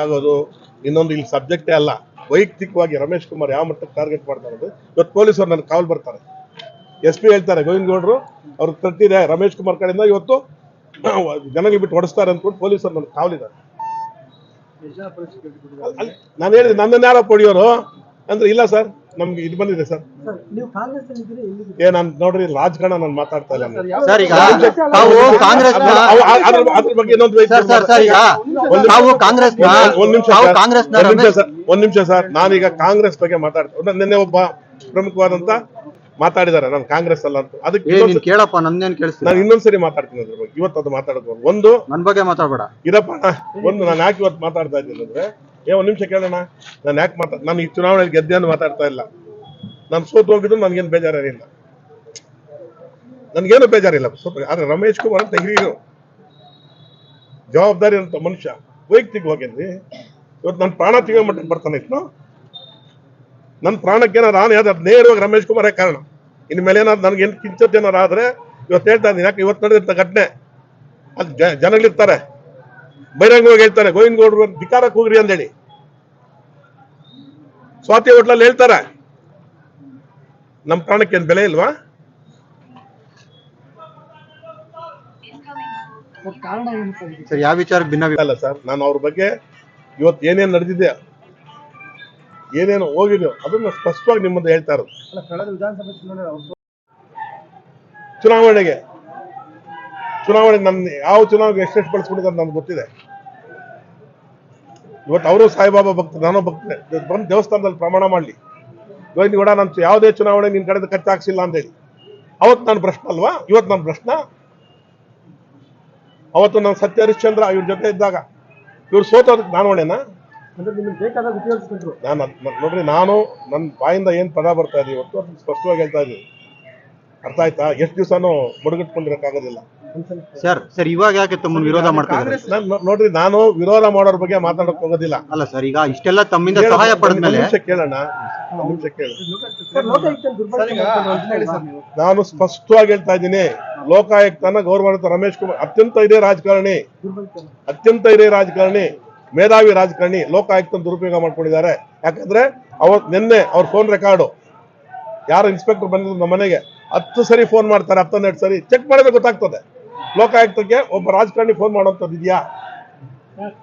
ಆಗೋದು ಇನ್ನೊಂದು ಇಲ್ಲಿ ಸಬ್ಜೆಕ್ಟೇ ಅಲ್ಲ. ವೈಯಕ್ತಿಕವಾಗಿ ರಮೇಶ್ ಕುಮಾರ್ ಯಾವ ಮಟ್ಟಕ್ಕೆ ಟಾರ್ಗೆಟ್ ಮಾಡ್ತಾರೆ ಇವತ್ತು ಪೊಲೀಸರು ನನ್ನ ಕಾವಲ್ ಬರ್ತಾರೆ. ಎಸ್ ಪಿ ಹೇಳ್ತಾರೆ ಗೋವಿಂದ ಗೌಡ್ರು ಅವ್ರು ತಟ್ಟಿದೆ ರಮೇಶ್ ಕುಮಾರ್ ಕಡೆಯಿಂದ ಇವತ್ತು ಜನಗಳಿಗೆ ಬಿಟ್ಟು ಹೊಡಿಸ್ತಾರೆ ಅಂದ್ಕೊಂಡು ಪೊಲೀಸರು ನನ್ನ ಕಾವಲಿದ್ದಾರೆ ನಾನು ಹೇಳಿದೆ ನನ್ನನ್ನು ಯಾರೋ ಪಡೆಯೋರು ಅಂದ್ರೆ ಇಲ್ಲ ಸರ್ ನಮ್ಗೆ ಇದು ಬಂದಿದೆ ಸರ್. ಸರ್ ನೀವು ಕಾಂಗ್ರೆಸ್ ಅಲ್ಲಿ ಇದ್ದೀರಿ ಏ ನಾನು ನೋಡ್ರಿ ರಾಜಕಾರಣ ನಾನು ಮಾತಾಡ್ತಾ ಇಲ್ಲ ನಾನು. ಸರ್ ಈಗ ತಾವು ಕಾಂಗ್ರೆಸ್ ಅದ್ರ- ಅವ್- ಅವ್- ಅದ್ರ ಅದ್ರ ಬಗ್ಗೆ ಇನ್ನೊಂದು ಸರ್ ಸರ್ ಸರ್ ಈಗ ಒಂದು- ತಾವು ಕಾಂಗ್ರೆಸ್ ಒಂದ್- ಒಂದ್ ನಿಮಿಷ ತಾವು ಸರ್. ಕಾಂಗ್ರೆಸ್ ಒಂದ್ ನಿಮಿಷ ಸರ್. ಒಂದ್ ನಿಮಿಷ ಸರ್. ನಾನೀಗ ಕಾಂಗ್ರೆಸ್ ಬಗ್ಗೆ ಮಾತಾಡ್ತಾ ನಿನ್ನೆ ಒಬ್ಬ ಪ್ರಮುಖವಾದಂತ ಮಾತಾಡಿದಾರೆ ನಾನು ಕಾಂಗ್ರೆಸ್ ಅಲ್ಲ ಅಂತ. ಅದಕ್ಕೆ ಏ ನೀನ್ ಇನ್ನೊಂದ್ಸ- ಕೇಳಪ್ಪ ನಂದೇನ್ ಕೇಳಿಸ್ತೀನಿ ನಾನು ಇನ್ನೊಂದ್ಸರಿ ಮಾತಾಡ್ತೀನಿ ಅದ್ರ ಬಗ್ಗೆ. ಇವತ್ತು ಅದು ಮಾತಾಡೋದು. ಒಂದು ನನ್ ಬಗ್ಗೆ ಮಾತಾಡ್ಬೇಡ. ಇರಪ್ಪ ಒಂದು ನಾನು ಯಾಕೆ ಇವತ್ತು ಮಾತಾಡ್ತಾ ಇದ್ದೀನಿ ಅಂದ್ರೆ ಏ, ಒಂದ್ ನಿಮಿಷ ಕೇಳೋಣ ನಾನು ಯಾಕೆ ಮಾತಾ, ನಾನು ಈ ಚುನಾವಣೆಯಲ್ಲಿ ಗೆದ್ದೆ ಅಂತ ಮಾತಾಡ್ತಾ ಇಲ್ಲ. ನಾನು ಸೋತು ಹೋಗಿದ್ದು ನನಗೇನು ಬೇಜಾರಿಲ್ಲ ನನಗೇನು ಬೇಜಾರಿಲ್ಲ. ಸೋತು ಆದ್ರೆ ರಮೇಶ್ ಕುಮಾರ್ ಅಂತ ಹಿರಿಯರು. ಜವಾಬ್ದಾರಿ ಅಂತ ಮನುಷ್ಯ. ವೈಯಕ್ತಿಕವಾಗಿ ಇವತ್ತು ನನ್ನ ಪ್ರಾಣ ತೆಗೆಯೋ ಮಟ್ಟ ಬರ್ತಾನೆ ಇತ್ತು ನನ್ನ ಪ್ರಾಣಕ್ಕೆ ಏನಾದ್ರು ಆನೆ ಆದ್ರೆ ನೇರವಾಗಿ ರಮೇಶ್ ಕುಮಾರೇ ಕಾರಣ. ಇನ್ನು ಮೇಲೆ ಏನಾದ್ರು ನನಗೆ ಏನು ಕಿಂಚತ್ ಏನಾದ್ರು ಆದ್ರೆ ಇವತ್ತು ಹೇಳ್ತಾ ಇದ್ದೀನಿ. ಯಾಕೆ ಇವತ್ತು ನಡೆದಿರ್ತ ಘಟನೆ? ಜ, ಜನಗಳಿರ್ತಾರೆ. ಬಹಿರಂಗವಾಗಿ ಹೇಳ್ತಾರೆ. ಗೋವಿಂದ ಗೌಡ್ರು ಧಿಕಾರಕ್ಕೆ ಹೋಗ್ರಿ ಅಂದೇಳಿ. ಸ್ವಾತಿ ಹೋಟ್ಲಲ್ಲಿ ಹೇಳ್ತಾರೆ. ನಮ್ಮ ಪ್ರಾಣಕ್ಕೆ ಏನು ಬೆಲೆ ಇಲ್ವಾ? ಸರ್ ಯಾವ ವಿಚಾರ ಭಿನ್ನ ಸರ್ ನಾನು ಅವ್ರ ಬಗ್ಗೆ ಇವತ್ತು ಏನೇನು ನಡೆದಿದೆ ಏನೇನು ಹೋಗಿದೆಯೋ ಅದನ್ನ ಸ್ಪಷ್ಟವಾಗಿ ನಿಮ್ಮ ಮುಂದೆ ಹೇಳ್ತಾ ಇರೋದು. ಚುನಾವಣೆಗೆ ಚುನಾವಣೆಗೆ ನನ್ನ ಯಾವ ಚುನಾವಣೆಗೆ ಎಷ್ಟೆಷ್ಟು ಬಳಸ್ಕೊಂಡಿದ್ದಾರೆ ನಮ್ಗೆ ಗೊತ್ತಿದೆ. ಇವತ್ತು ಅವರು ಸಾಯಿಬಾಬಾ ಭಕ್ತ ನಾನು ಭಕ್ತನೆ. ಬಂದು ದೇವಸ್ಥಾನದಲ್ಲಿ ಪ್ರಮಾಣ ಮಾಡಲಿ. ಗೋವಿಂದ ಕೂಡ ನಾನು ಯಾವುದೇ ಚುನಾವಣೆ ನಿನ್ ಕಡೆದು ಹಾಕ್ಸಿಲ್ಲ ಅಂತೇಳಿ ಅವತ್ತು ನಾನು ಪ್ರಶ್ನೆ ಅಲ್ವಾ? ಇವತ್ತು ನನ್ನ ಪ್ರಶ್ನ ಅವತ್ತು ನಾನು ಸತ್ಯ ಹರಿಶ್ಚಂದ್ರ ಇವ್ರ ಜೊತೆ ಇದ್ದಾಗ. ಇವ್ರು ಸೋತೋದಕ್ಕೆ ನಾನು ಹೊಣೆನಾ ಉಪಯೋಗಿಸ್ಕೊಂಡ್ರು. ನಾನು ನೋಡ್ರಿ ನಾನು ನನ್ನ ಬಾಯಿಂದ ಏನು ಪದ ಬರ್ತಾ ಇದೆ ಇವತ್ತು ಸ್ಪಷ್ಟವಾಗಿ ಹೇಳ್ತಾ ಇದ್ದೀನಿ. ಅರ್ಥ ಆಯ್ತಾ? ಎಷ್ಟು ದಿವಸನೂ ಮುಡುಗಿಟ್ಕೊಂಡಿರಕ್ಕಾಗೋದಿಲ್ಲ. ಸರ್ ಸರ್ ಇವಾಗ ಯಾಕೆ ತಮ್ಮನ್ನು ವಿರೋಧ ಮಾಡ್ತಿದ್ದಾರೆ ನಾನ್ ನೋ- ನೋಡ್ರಿ ನಾನು ವಿರೋಧ ಮಾಡೋರ್ ಬಗ್ಗೆ ಮಾತಾಡಕ್ ಹೋಗೋದಿಲ್ಲ. ಅಲ್ಲ ಸರ್ ಈಗ ಇಷ್ಟೆಲ್ಲ ತಮ್ಮಿಂದ ಸಹಾಯ ಒಂದ್ ಪಡೆದ್ಮೇಲೆ ನಿಮಿಷ ಕೇಳೋಣ. ಒಂದ್ ನಿಮಿಷ ಕೇಳ ನಾನು ಸ್ಪಷ್ಟವಾಗಿ ಹೇಳ್ತಾ ಇದ್ದೀನಿ ಲೋಕಾಯುಕ್ತನ ಗೌರವಾನ್ವಿತ ರಮೇಶ್ ಕುಮಾರ್ ಅತ್ಯಂತ ಹಿರಿಯ ರಾಜಕಾರಣಿ. ಅತ್ಯಂತ ಹಿರಿಯ ರಾಜಕಾರಣಿ ಮೇಧಾವಿ ರಾಜಕಾರಣಿ ಲೋಕಾಯುಕ್ತನ ದುರುಪಯೋಗ ಮಾಡ್ಕೊಂಡಿದ್ದಾರೆ. ಯಾಕಂದ್ರೆ ಅವ್ರ ನಿನ್ನೆ ಅವ್ರ ಫೋನ್ ರೆಕಾರ್ಡು ಯಾರು ಇನ್ಸ್ಪೆಕ್ಟರ್ ಬಂದಿದ್ರು ನಮ್ಮ ಮನೆಗೆ ಹತ್ತು ಸರಿ ಫೋನ್ ಮಾಡ್ತಾರೆ ಹತ್ತೊಂದೆರಡು ಸರಿ. ಚೆಕ್ ಮಾಡಿದ್ರೆ ಗೊತ್ತಾಗ್ತದೆ. ಲೋಕಾಯುಕ್ತಕ್ಕೆ ಒಬ್ಬ ರಾಜಕಾರಣಿ ಫೋನ್ ಮಾಡುವಂಥದ್ದು ಇದೆಯಾ?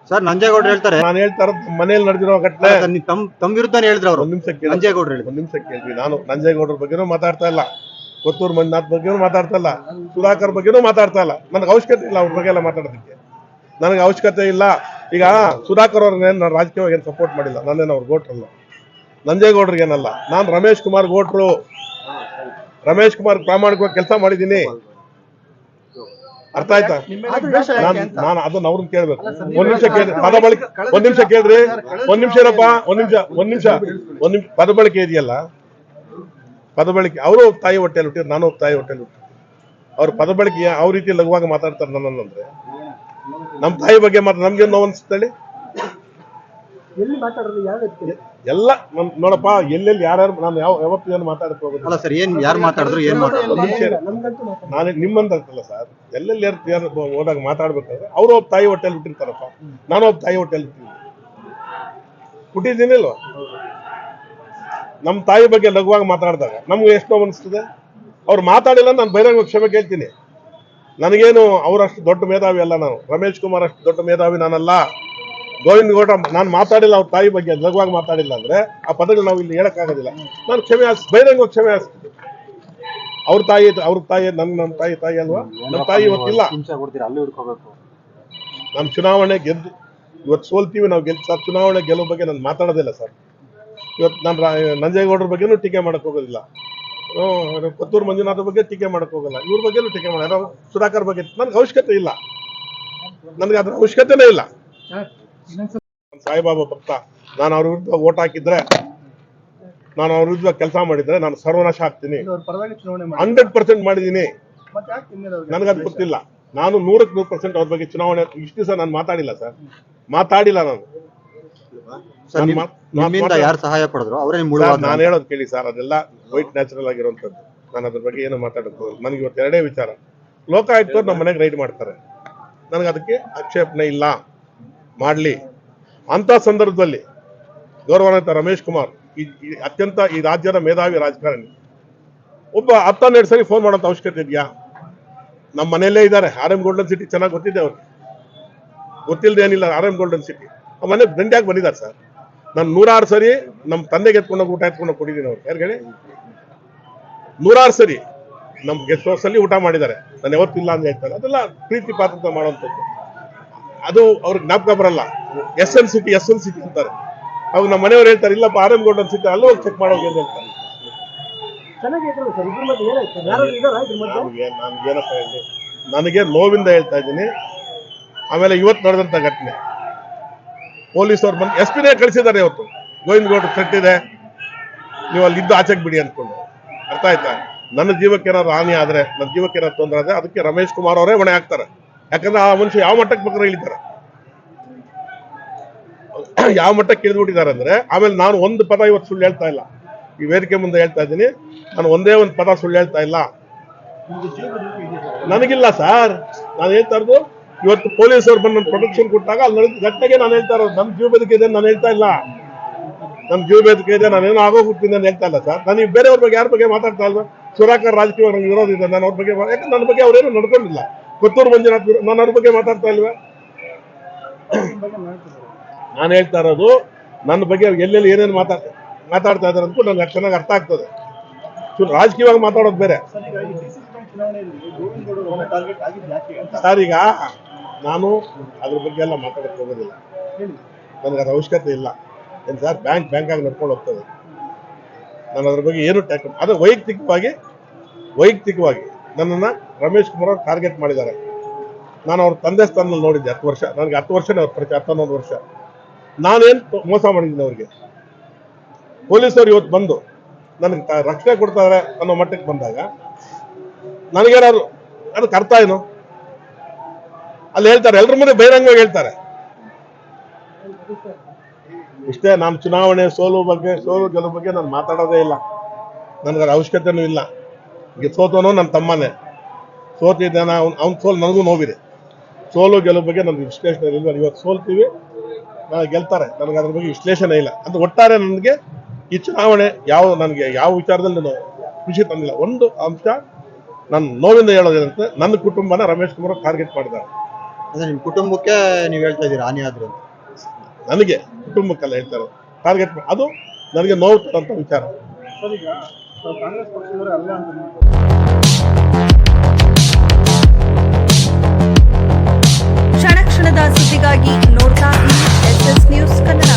ಸರ್ ನಂಜೇಗೌಡರು ಹೇಳ್ತಾರೆ. ನಾನು ಹೇಳ್ತಾ ಮನೆಯಲ್ಲಿ ಮನೇಲಿ ನಡೆದಿರೋ ಘಟನೆ. ತಮ್ಮ ವಿರುದ್ಧ ಹೇಳಿದ್ರೆ ತಮ್ ವಿರುದ್ಧನೇ ಹೇಳಿದ್ರು ಅವರು. ಒಂದು ನಿಮಿಷ ಕೇಳಿ. ನಂಜೇಗೌಡರು ಹೇಳಿ ಒಂದು ನಿಮಿಷ ಕೇಳಿ ನಾನು ನಂಜೇಗೌಡರ ಬಗ್ಗೆನೂ ಮಾತಾಡ್ತಾ ಇಲ್ಲ. ಕೊತ್ತೂರು ಮಂಜುನಾಥ್ ಬಗ್ಗೆನೂ ಮಾತಾಡ್ತಾ ಇಲ್ಲ. ಸುಧಾಕರ್ ಬಗ್ಗೆನೂ ಮಾತಾಡ್ತಾ ಇಲ್ಲ. ನನಗೆ ಅವಶ್ಯಕತೆ ಇಲ್ಲ ಅವ್ರ ಬಗ್ಗೆ ಎಲ್ಲ ಮಾತಾಡೋದಕ್ಕೆ. ನನಗೆ ಅವಶ್ಯಕತೆ ಇಲ್ಲ. ಈಗ ಸುಧಾಕರ್ ಅವ್ರನ್ನೇನು ನಾನು ರಾಜಕೀಯವಾಗಿ ಏನು ಸಪೋರ್ಟ್ ಮಾಡಿಲ್ಲ. ನಾನೇನು ಅವ್ರು ಗೋಟ್ರಲ್ಲ ನಂಜೇಗೌಡರಿಗೇನಲ್ಲ ನಾನು ರಮೇಶ್ ಕುಮಾರ್ ಗೋಟ್ರು ರಮೇಶ್ ಕುಮಾರ್ ಪ್ರಾಮಾಣಿಕವಾಗಿ ಕೆಲಸ ಮಾಡಿದ್ದೀನಿ. ಅರ್ಥ ಆಯ್ತಾ? ನಾನು ನಾನು ಅದನ್ನ ಅವ್ರನ್ನ ಕೇಳ್ಬೇಕು. ಒಂದ್ ನಿಮಿಷ ಕೇಳಿ ಪದ ಬಳಕೆ ಒಂದ್ ನಿಮಿಷ ಕೇಳ್ರಿ. ಒಂದ್ ನಿಮಿಷ ಇರಪ್ಪ ಒಂದ್ ನಿಮಿಷ ಒಂದ್ ನಿಮಿಷ. ಒಂದ್ ನಿಮಿಷ ಪದ ಬಳಕೆ ಇದೆಯಲ್ಲ? ಪದ ಬಳಕೆ ಅವರು ತಾಯಿ ಹೊಟ್ಟೆಲಿ ಹುಟ್ಟಿದ್ರು ನಾನು ತಾಯಿ ಹೊಟ್ಟೆಲಿ ಹುಟ್ಟಿದ್ರು ಅವ್ರ ಪದ ಬಳಕೆ ಯಾವ ರೀತಿ ಲಘುವಾಗಿ ಮಾತಾಡ್ತಾರೆ ನನ್ನಂದ್ರೆ ನಮ್ಮ ತಾಯಿ ಬಗ್ಗೆ ಮಾತ್ರ ನಮ್ಗೆ ನೋವು ಅನ್ಸುತ್ತೇಳಿ ಎಲ್ಲಿ ಮಾತಾಡೋದು ಯಾವ ವ್ಯಕ್ತಿ ಎಲ್ಲ ನಮ್ ನೋಡಪ್ಪ ಎಲ್ಲೆಲ್ಲಿ ಯಾರ್ಯಾರು ನಾನು ಯಾವ ಯಾವತ್ತು ಏನು ಮಾತಾಡಕ್ ಹೋಗೋದಿಲ್ಲ. ಅಲ್ಲ ಸರ್ ಏನ್ ಯಾರು ಮಾತಾಡಿದ್ರು ಏನ್ ನಮ್ಗಂತೂ ಮಾತಾಡ ನಾನು ನಿಮ್ಮಂತ ಅಂತಲ್ಲ ಸರ್ ಎಲ್ಲೆಲ್ಲಿ ಯಾರು ಯಾರು ಹೋದಾಗ ಮಾತಾಡ್ಬೇಕಾದ್ರೆ ಅವ್ರು ಒಬ್ಬ ತಾಯಿ ಹೋಟೆಲ್ ಬಿಟ್ಟಿರ್ತಾರಪ್ಪ. ನಾನು ಒಬ್ಬ ತಾಯಿ ಹೋಟೆಲ್ ಬಿಟ್ಟಿದ್ದೀನಿ ಹುಟ್ಟಿದ್ದೀನಿಲ್ವ? ನಮ್ಮ ತಾಯಿ ಬಗ್ಗೆ ಲಘುವಾಗಿ ಮಾತಾಡಿದಾಗ ನಮ್ಗೆ ಎಷ್ಟು ನೋವು ಅನಿಸ್ತದೆ ಅವ್ರು ಮಾತಾಡಿಲ್ಲ ನಾನು ಬಹಿರಂಗ ಕ್ಷಮೆ ಕೇಳ್ತೀನಿ. ನನಗೇನು ಅವರಷ್ಟು ದೊಡ್ಡ ಮೇಧಾವಿ ಅಲ್ಲ ನಾನು. ರಮೇಶ್ ಕುಮಾರ್ ಅಷ್ಟು ದೊಡ್ಡ ಮೇಧಾವಿ ನಾನಲ್ಲ. ಗೋವಿಂದ ಗೌಡ ನಾನು ಮಾತಾಡಿಲ್ಲ ಅವ್ರ ತಾಯಿ ಬಗ್ಗೆ ಲಘುವಾಗಿ ಮಾತಾಡಿಲ್ಲ ಅಂದ್ರೆ ಆ ಪದಗಳು ನಾವು ಇಲ್ಲಿ ಹೇಳಕ್ಕಾಗೋದಿಲ್ಲ. ನಾನು ಕ್ಷಮೆ ಹಾಸ್ ಬಹಿರಂಗ ಕ್ಷಮೆ ಹಾಸ್ ಅವ್ರ ತಾಯಿ ಅವ್ರ ತಾಯಿ ನನ್ ನಮ್ಮ ತಾಯಿ ತಾಯಿ ಅಲ್ವಾ? ನಮ್ಮ ತಾಯಿ ಇವತ್ತಿಲ್ಲ. ನಾನು ಚುನಾವಣೆ ಗೆದ್ದು ಇವತ್ತು ಸೋಲ್ತೀವಿ ನಾವು ಗೆಲ್ ಸರ್ ಚುನಾವಣೆ ಗೆಲ್ಲೋ ಬಗ್ಗೆ ನಾನು ಮಾತಾಡೋದಿಲ್ಲ ಸರ್. ಇವತ್ತು ನಾನು ನಂಜೇಗೌಡ್ರ ಬಗ್ಗೆನೂ ಟೀಕೆ ಮಾಡಕ್ ಹೋಗೋದಿಲ್ಲ. ಹ್ಮ್, ಕೊತ್ತೂರು ಮಂಜುನಾಥ ಬಗ್ಗೆ ಟೀಕೆ ಮಾಡಕ್ ಹೋಗಲ್ಲ. ಇವ್ರ ಬಗ್ಗೆನೂ ಟೀಕೆ ಮಾಡ ಯಾರೋ ಸುಧಾಕರ್ ಬಗ್ಗೆ ನನ್ಗೆ ಅವಶ್ಯಕತೆ ಇಲ್ಲ. ನನಗೆ ಅದ್ರ ಅವಶ್ಯಕತೆನೇ ಇಲ್ಲ. ಸಾಯಿಬಾಬಾ ಭಕ್ತ ನಾನು ಅವ್ರ ವಿರುದ್ಧ ಓಟ್ ಹಾಕಿದ್ರೆ ನಾನು ಅವ್ರ ವಿರುದ್ಧ ಕೆಲಸ ಮಾಡಿದ್ರೆ ನಾನು ಸರ್ವನಾಶ ಆಗ್ತೀನಿ. ಇದು ಅವ್ರ ಪರವಾಗಿ ಚುನಾವಣೆ ಮಾಡಿ. ಹಂಡ್ರೆಡ್ ಪರ್ಸೆಂಟ್ ಮಾಡಿದೀನಿ ಮತ್ತೆ ಯಾಕೆ ತಿನ್ನೋದು ನನಗದು ಗೊತ್ತಿಲ್ಲ. ನಾನು ನೂರಕ್ಕೆ ನೂರು ಪರ್ಸೆಂಟ್ ಅವ್ರ ಬಗ್ಗೆ ಚುನಾವಣೆ ಇಷ್ಟು ದಿವಸ ನಾನು ಮಾತಾಡಿಲ್ಲ ಸರ್. ಮಾತಾಡಿಲ್ಲ ನಾನು. ಯಾರು ಸಹಾಯ ಪಡೆದ್ರು? ಅವರೇ ನಾನು ಹೇಳೋದು ಕೇಳಿ ಸರ್ ಅದೆಲ್ಲ ವೈಟ್ ನ್ಯಾಚುರಲ್ ಆಗಿರುವಂತದ್ದು ನಾನು ಅದ್ರ ಬಗ್ಗೆ ಏನು ಮಾತಾಡೋದು? ನನಗೆ ಇವತ್ತು ಎರಡೇ ವಿಚಾರ. ಲೋಕಾಯುಕ್ತರು ನಮ್ಮ ಮನೆಗೆ ರೈಡ್ ಮಾಡ್ತಾರೆ. ನನಗೆ ಅದಕ್ಕೆ ಆಕ್ಷೇಪಣೆ ಇಲ್ಲ. ಮಾಡಲಿ. ಅಂತ ಸಂದರ್ಭದಲ್ಲಿ ಗೌರವಾನ್ವಿತ ರಮೇಶ್ ಕುಮಾರ್ ಈ ಅತ್ಯಂತ ಈ ರಾಜ್ಯದ ಮೇಧಾವಿ ರಾಜಕಾರಣಿ. ಒಬ್ಬ ಹತ್ತನ್ನೆರಡು ಸರಿ ಫೋನ್ ಮಾಡೋಂಥ ಅವಶ್ಯಕತೆ ಇದೆಯಾ? ನಮ್ಮ ಮನೆಯಲ್ಲೇ ಇದ್ದಾರೆ. ಆರ್ ಎಂ ಗೋಲ್ಡನ್ ಸಿಟಿ ಚೆನ್ನಾಗಿ ಗೊತ್ತಿದೆ ಅವ್ರಿಗೆ ಗೊತ್ತಿಲ್ಲದೆ ಏನಿಲ್ಲ ಆರ್ ಎಂ ಗೋಲ್ಡನ್ ಸಿಟಿ ಆ ಮನೆ ದಂಡ್ಯಾಗಿ ಬಂದಿದ್ದಾರೆ ಸರ್. ನಾನು ನೂರಾರು ಸರಿ ನಮ್ಮ ತಂದೆಗೆ ಎತ್ಕೊಂಡೋಗಿ ಊಟ ಎತ್ಕೊಂಡೋಗಿ ಕೊಟ್ಟಿದ್ದೀನಿ ಅವ್ರು. ಯಾರು ಹೇಳಿ? ನೂರಾರು ಸರಿ ನಮ್ಮ ಗೆಸ್ಟ್ ಹೌಸ್ ಅಲ್ಲಿ ಊಟ ಮಾಡಿದ್ದಾರೆ. ನಾನು ಯಾವತ್ತಿಲ್ಲ ಅಂತ ಹೇಳ್ತಾರೆ. ಅದೆಲ್ಲ ಪ್ರೀತಿ ಪಾತ್ರ ಮಾಡುವಂಥದ್ದು. ಅದು ಅವ್ರಿಗೆ ಜ್ಞಾಪಕ ಬರಲ್ಲ. S L city S L city ಅಂತಾರೆ. ಅವಾಗ ನಮ್ಮ ಮನೆಯವ್ರು ಹೇಳ್ತಾರೆ ಇಲ್ಲಪ್ಪ ಆರ್ ಎಂ ಗೋಲ್ಡನ್ ಸಿಟಿ ಅಲ್ಲೂ ಹೋಗಿ ಚೆಕ್ ಮಾಡೋಗಿ ಅಂತ ಹೇಳ್ತಾರೆ ನನಗೇನಪ್ಪ ಹೇಳಿ ನನಗೆ ನೋವಿಂದ ಹೇಳ್ತಾ ಇದ್ದೀನಿ. ಆಮೇಲೆ ಇವತ್ತು ನಡೆದಂತ ಘಟನೆ. ಪೊಲೀಸವ್ರು ಬಂದು ಎಸ್ ಪಿನೇ ಕಳಿಸಿದ್ದಾರೆ ಇವತ್ತು. ಗೋವಿಂದ ಗೌಡ್ರು ಥ್ರೆಟ್ ಇದೆ. ನೀವು ಅಲ್ಲಿ ಇದ್ದು ಆಚೆಗೆ ಬಿಡಿ ಅನ್ಕೊಂಡು. ಅರ್ಥ ಆಯ್ತಾ? ನನ್ನ ಜೀವಕ್ಕೆ ಏನಾದ್ರು ಹಾನಿ ಆದ್ರೆ ನನ್ನ ಜೀವಕ್ಕೆ ಏನಾದ್ರು ತೊಂದರೆ ಆದ್ರೆ ಅದಕ್ಕೆ ರಮೇಶ್ ಕುಮಾರ್ ಅವರೇ ಹೊಣೆ ಹಾಕ್ತಾರೆ. ಯಾಕಂದ್ರೆ ಆ ಮನುಷ್ಯ ಯಾವ ಮಟ್ಟಕ್ಕೆ ಬೇಕಾದ್ರೆ ಇಳಿತಾರೆ? ಯಾವ ಮಟ್ಟಕ್ಕೆ ಇಳಿದ್ಬಿಟ್ಟಿದ್ದಾರೆ ಅಂದ್ರೆ, ಆಮೇಲೆ ನಾನು ಒಂದು ಪದ ಇವತ್ತು ಸುಳ್ಳು ಹೇಳ್ತಾ ಇಲ್ಲ. ಈ ವೇದಿಕೆ ಮುಂದೆ ಹೇಳ್ತಾ ಇದ್ದೀನಿ. ನಾನು ಒಂದೇ ಒಂದು ಪದ ಸುಳ್ಳು ಹೇಳ್ತಾ ಇಲ್ಲ. ನನಗಿಲ್ಲ ಸರ್. ನಾನು ಹೇಳ್ತಾ ಇರೋದು, ಇವತ್ತು ಪೊಲೀಸರು ಬಂದು ನನ್ನ ಪ್ರೊಟೆಕ್ಷನ್ ಕೊಟ್ಟಾಗ ಅಲ್ಲಿ ನಡೆದ ನಾನು ಹೇಳ್ತಾ ಇರೋದು. ನನ್ನ ಜೀವ ಬೇದಿಕೆ ಇದೆ ನಾನು ಹೇಳ್ತಾ ಇಲ್ಲ. ನಮ್ಮ ಜೀವ ಬೇದಿಕೆ ಇದೆ ನಾನೇನೋ ಆಗೋಗ್ಬಿಡ್ತೀನಿ ಅಂತ ಹೇಳ್ತಾ ಇಲ್ಲ ಸರ್. ನಾನು ಬೇರೆಯವ್ರ ಬಗ್ಗೆ ಯಾರ ಬಗ್ಗೆ ಮಾತಾಡ್ತಾ ಇಲ್ವಾ ಸುರಾಕರ್ ರಾಜಕೀಯ ನನಗೆ ವಿರೋಧ ಇದೆ ನಾನು ಅವ್ರ ಬಗ್ಗೆ ಯಾಕಂದ್ರೆ ನನ್ನ ಬಗ್ಗೆ ಅವರೇನು ನಡ್ಕೊಂಡಿಲ್ಲ. ಕೊತ್ತೂರು ಮಂಜುನಾಥ್ ನಾನು ಅವ್ರ ಬಗ್ಗೆ ಮಾತಾಡ್ತಾ ಇಲ್ವಾ? ನಾನು ಹೇಳ್ತಾ ಇರೋದು, ನನ್ನ ಬಗ್ಗೆ ಎಲ್ಲೆಲ್ಲಿ ಏನೇನು ಮಾತಾಡ್ತಾ ಮಾತಾಡ್ತಾ ಇದ್ದಾರೆ ಅಂತ ನನಗೆ ಚೆನ್ನಾಗಿ ಅರ್ಥ ಆಗ್ತದೆ. ಚೂರು ರಾಜಕೀಯವಾಗಿ ಮಾತಾಡೋದು ಬೇರೆ. ಸರ್, ಈಗ ನಾನು ಅದ್ರ ಬಗ್ಗೆ ಎಲ್ಲ ಮಾತಾಡಕ್ಕೆ ಹೋಗೋದಿಲ್ಲ. ನನಗೆ ಅದ್ರ ಅವಶ್ಯಕತೆ ಇಲ್ಲ. ಏನು ಸರ್, ಬ್ಯಾಂಕ್ ಬ್ಯಾಂಕ್ ಆಗಿ ನಡ್ಕೊಂಡು ಹೋಗ್ತದೆ. ನಾನು ಅದ್ರ ಬಗ್ಗೆ ಏನು ಟ್ಯಾಕ್ ಅದೇ ವೈಯಕ್ತಿಕವಾಗಿ ವೈಯಕ್ತಿಕವಾಗಿ. ನನ್ನನ್ನು ರಮೇಶ್ ಕುಮಾರ್ ಅವ್ರು ಟಾರ್ಗೆಟ್ ಮಾಡಿದ್ದಾರೆ. ನಾನು ಅವ್ರ ತಂದೆ ಸ್ಥಾನದಲ್ಲಿ ನೋಡಿದ್ದೆ ಹತ್ತು ವರ್ಷ. ನನಗೆ ಹತ್ತು ವರ್ಷನೇ ಅವ್ರ ಪರಿಚಯ ಹತ್ತೊಂದೊಂದು ವರ್ಷ. ನಾನೇನು ಮೋಸ ಮಾಡಿದ್ದೀನಿ ಅವ್ರಿಗೆ? ಪೊಲೀಸರು ಇವತ್ತು ಬಂದು ನನಗೆ ರಕ್ಷಣೆ ಕೊಡ್ತಾರೆ ಅನ್ನೋ ಮಟ್ಟಕ್ಕೆ ಬಂದಾಗ ನನಗೇನಾದ್ರು ಅದಕ್ಕೆ ಅರ್ಥ ಏನು? ಅಲ್ಲಿ ಹೇಳ್ತಾರೆ ಎಲ್ಲರ ಮುಂದೆ ಬಹಿರಂಗವಾಗಿ ಹೇಳ್ತಾರೆ. ಇಷ್ಟೇ, ನಾನು ಚುನಾವಣೆ, ಸೋಲು ಬಗ್ಗೆ, ಸೋಲು ಗೆಲುವು ಬಗ್ಗೆ ನಾನು ಮಾತಾಡೋದೇ ಇಲ್ಲ. ನನಗೆ ಅದ್ರ ಅವಶ್ಯಕತೆನೂ ಇಲ್ಲ. ಸೋತವನು ನನ್ನ ತಮ್ಮನೇ. ಸೋತಿದ್ದಾನೆ ಅವ್ನು ಅವ್ನ ಸೋಲು ನನಗೂ ನೋವಿದೆ. ಸೋಲು ಗೆಲುವು ಬಗ್ಗೆ ನನಗೆ ವಿಶ್ಲೇಷಣೆ ಇಲ್ಲ ಇವತ್ತು ಸೋಲ್ತೀವಿ ನಾನು ಗೆಲ್ತಾರೆ. ನನಗೆ ಅದ್ರ ಬಗ್ಗೆ ವಿಶ್ಲೇಷಣೆ ಇಲ್ಲ. ಅಂದ್ರೆ ಒಟ್ಟಾರೆ ನನಗೆ ಈ ಚುನಾವಣೆ ಯಾವ ನನಗೆ ಯಾವ ವಿಚಾರದಲ್ಲಿ ನಾನು ಖುಷಿ ತಂದಿಲ್ಲ. ಒಂದು ಅಂಶ ನನ್ನ ನೋವಿಂದ ಹೇಳೋದೇನಂತೆ ನನ್ನ ಕುಟುಂಬನ ರಮೇಶ್ ಕುಮಾರ್ ಟಾರ್ಗೆಟ್ ಮಾಡಿದ್ದಾರೆ. ಅಂದ್ರೆ ನಿಮ್ಮ ಕುಟುಂಬಕ್ಕೆ ನೀವು ಹೇಳ್ತಾ ಇದ್ದೀರಿ ಹಾನಿ ಆದ್ರೆ ಅಂತ? ನನಗೆ ಕುಟುಂಬಕ್ಕೆಲ್ಲ ಹೇಳ್ತಾರೆ ಟಾರ್ಗೆಟ್ ಅದು ನನಗೆ ನೋವು ತರಂತ ವಿಚಾರ. ಕಾಂಗ್ರೆಸ್ ಪಕ್ಷದವರು ಅಲ್ಲ ಅಂತ ಕ್ಷಣ ಕ್ಷಣದ ಸುದ್ದಿಗಾಗಿ ನೋಡ್ತಾ ಎಸ್ ಎಸ್ ನ್ಯೂಸ್ ಕನ್ನಡ.